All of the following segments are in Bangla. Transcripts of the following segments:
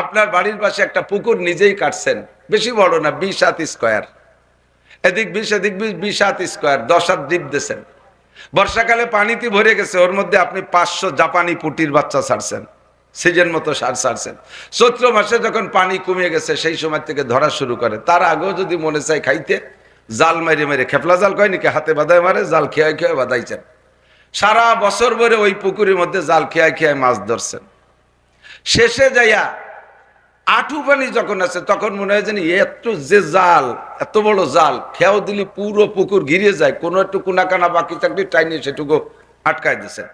আপনার বাড়ির পাশে একটা পুকুর নিজেই কাটছেন। বেশি বড় না বিশ হাত স্কোয়ার এদিক বিশ এদিক বিশ বিশ হাত স্কোয়ার দশ হাত ডিপ দিয়েছেন বর্ষাকালে পানিতে ভরে গেছে, ওর মধ্যে আপনি পাঁচশো জাপানি পুটির বাচ্চা ছাড়ছেন। সিজন মতো সার ছাড়ছেন। চৈত্র মাসে যখন পানি কমে গেছে, সেই সময় থেকে ধরা শুরু করে। তার আগেও যদি মনে চায় খাইতে, জাল মেরে মেরে খেপলা জাল কয় নাকি, হাতে বাদায় মারে, জাল খেয়ে খেয়ে বাদাইছেন সারা বছর ভরে ওই পুকুরের মধ্যে জাল খেয়ে খেয়ে মাছ ধরছেন। শেষে যাইয়া আঠু পানি যখন আছে, তখন মনে হয় জানি এত যে জাল, এত বড় জাল, খেয়াও দিলে পুরো পুকুর ঘিরে যায়, কোনো একটু কোনা কোনাকানা বাকি থাকলে টাইনি সেটুকু আটকায় দিছে।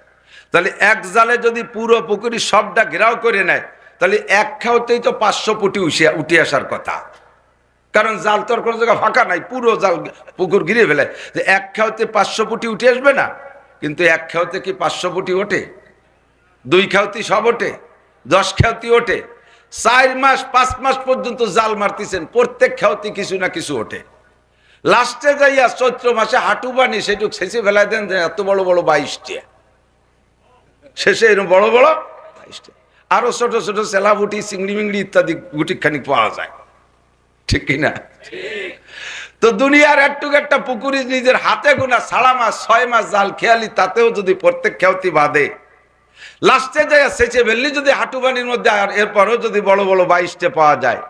তাহলে এক জালে যদি পুরো পুকুরি সবটা ঘেরাও করে নেয়, তাহলে এক খাওয়াতেই তো পাঁচশো ফুটি উঠে উঠে আসার কথা। কারণ জাল তোর কোনো জায়গায় ফাঁকা নাই, পুরো জাল পুকুর ঘিরে ফেলে। যে এক খাওয়াতে পাঁচশো ফুটি উঠে আসবে না, কিন্তু এক খাওয়াতে কি পাঁচশো ফুটি ওঠে? দুই খাওয়াতি সব ওঠে? দশ খাওয়াতি ওঠে? চার মাস, পাঁচ মাস পর্যন্ত জাল মারতেছেন। প্রত্যেক খাওয়াতি কিছু না কিছু ওঠে। লাস্টে যাইয়া চৈত্র মাসে হাঁটু বানি সেটুক শেষে ফেলাই দেন যে এত বড় বড় বাইশটি শেষে এরকম বড় বড় বাইশটি আরও ছোট ছোট সেলাবুটি চিংড়ি মিংড়ি ইত্যাদি গুটি খানিক পাওয়া যায়। ঠিক কিনা তো দুনিয়ার একটু একটা পুকুরি নিজের হাতে গোনা সাড়া মাস ছয় মাস জাল খেয়ালি, তাতেও যদি প্রত্যেক খেয়াতি বাদে লাস্টে যায় সেচে ফেললি যদি হাঁটুবানির মধ্যে আর এরপরও যদি বড় বড় বাইশটে পাওয়া যায়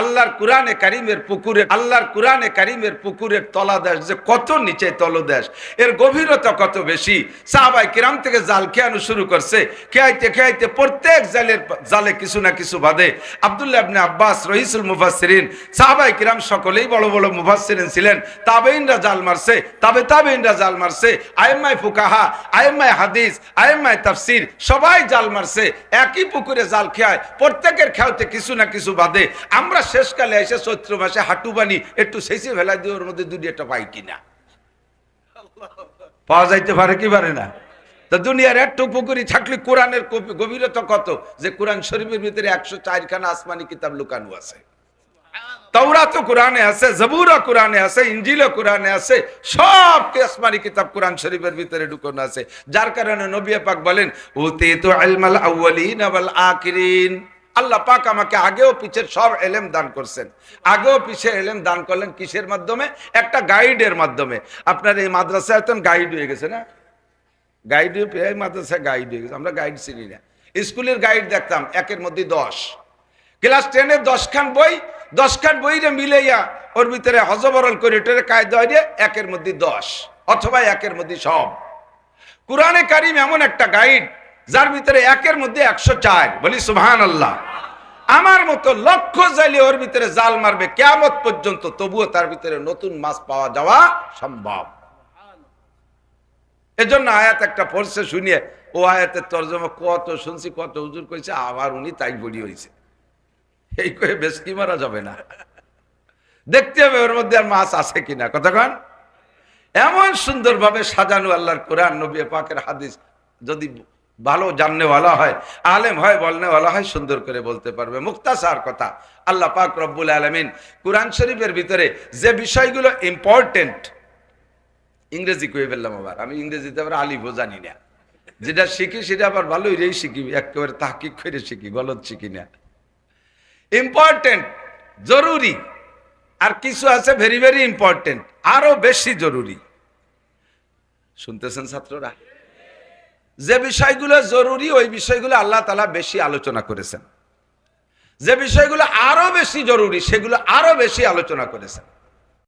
আল্লাহর কুরআনে কারিমের পুকুরে, আল্লাহর কুরআনে কারিমের পুকুরের তলাদেশ যে কত নিচে তলদেশ, এর গভীরতা কত বেশি? সাহাবাই কিরাম থেকে জাল খেয়ানো শুরু করছে। খেয়াইতে খেয়াইতে প্রত্যেক জালের জালে কিছু না কিছু বাদে আব্দুল্লাহ ইবনে আব্বাস, রহিসুল মুফাসসিরিন সাহাবাই কিরাম সকলেই বড় বড় মুফাসসিরিন ছিলেন। তাবেইনরা জাল মারছে, তবে তাবেইনরা জাল মারছে আইম্মাই ফুকাহা আইম্মাই হাদিস আইম্মাই তাফসির, সবাই জাল মারছে। একই পুকুরে জাল খেয়ায়, প্রত্যেকের খেয়াতে কিছু না কিছু বাদে। আমরা শেষকালে এসে চৈত্র মাসে হাঁটু বানি, একটু শেষে ফেলা দিয়ে ওর মধ্যে দুটি একটা পাই কিনা? পাওয়া যাইতে পারে কি পারে না? তা দুনিয়ার একটু পুকুরি থাকলে কোরআনের গভীরতা কত? যে কোরআন শরীফের ভিতরে একশো চারখানা আসমানি কিতাব লুকানো আছে। তাওরা তো কোরআনে আছে জবুরা কোরআনে আছে, ইঞ্জিলও কোরআনে আছে সব আসমানি কিতাব কোরআন শরীফের ভিতরে ঢুকানো আছে। যার কারণে নবী পাক বলেন ওতে তো আলমাল আউয়ালিন ওয়াল আখিরিন। আল্লাহ পাক আমাকে আগেও পিছের সব এলেম দান করছেন। আগেও পিছে এলেম দান করলেন কিসের মাধ্যমে? একটা গাইডের মাধ্যমে। আপনার এই মাদ্রাসায় এখন গাইড হয়ে গেছে না? গাইড এই মাদ্রাসায় গাইড হয়ে গেছে, আমরা গাইড চিনি না। স্কুলের গাইড দেখতাম, একের মধ্যে দশ। ক্লাস টেনের দশখান বই, দশখান বইরে মিলাইয়া ওর ভিতরে হজবরল করে টেরে কায়দা দিয়ে একের মধ্যে দশ, অথবা একের মধ্যে সব। কোরআনে কারিম এমন একটা গাইড যার ভিতরে একের মধ্যে একশো চার। বলি সুবহান আল্লাহ আমার মতো লক্ষ জালি ওর ভিতরে জাল মারবে কেমত পর্যন্ত তবুও তার ভিতরে নতুন মাছ পাওয়া যাওয়া সম্ভব। এজন্য আয়াত একটা পড়ছে, শুনিয়ে, ও আয়াতের তর্জমা কত শুনছি, কত হুজুর কইছে, আবার উনি তাই বড়ি হয়েছে এই কয়ে বেশ কি মারা যাবে না? দেখতে হবে ওর মধ্যে আর মাছ আছে কিনা কতক্ষণ এমন সুন্দরভাবে সাজানো আল্লাহর কোরআন, নবী পাকের হাদিস, যদি ভালো জাননে ভালো হয়, আলেম হয়, বলনে ভালো হয়, সুন্দর করে বলতে পারবে। মুক্তাসার কথা, আল্লাহ পাক রব্বুল আলমিন কোরআন শরীফের ভিতরে যে বিষয়গুলো ইম্পর্টেন্ট ইংরেজি কয়ে ফেললাম আবার। আমি ইংরেজিতে আবার আলিফও জানি না। যেটা শিখি সেটা আবার ভালোই রেই শিখি, একেবারে তাহকিক করে শিখি, গলত শিখি না। ইম্পর্টেন্ট জরুরি, আর কিছু আছে ভেরি ভেরি ইম্পর্টেন্ট আরও বেশি জরুরি। শুনতেছেন ছাত্ররা? যে বিষয়গুলো জরুরি, ওই বিষয়গুলো আল্লাহ তালা বেশি আলোচনা করেছেন। যে বিষয়গুলো আরও বেশি জরুরি, সেগুলো আরও বেশি আলোচনা করেছেন।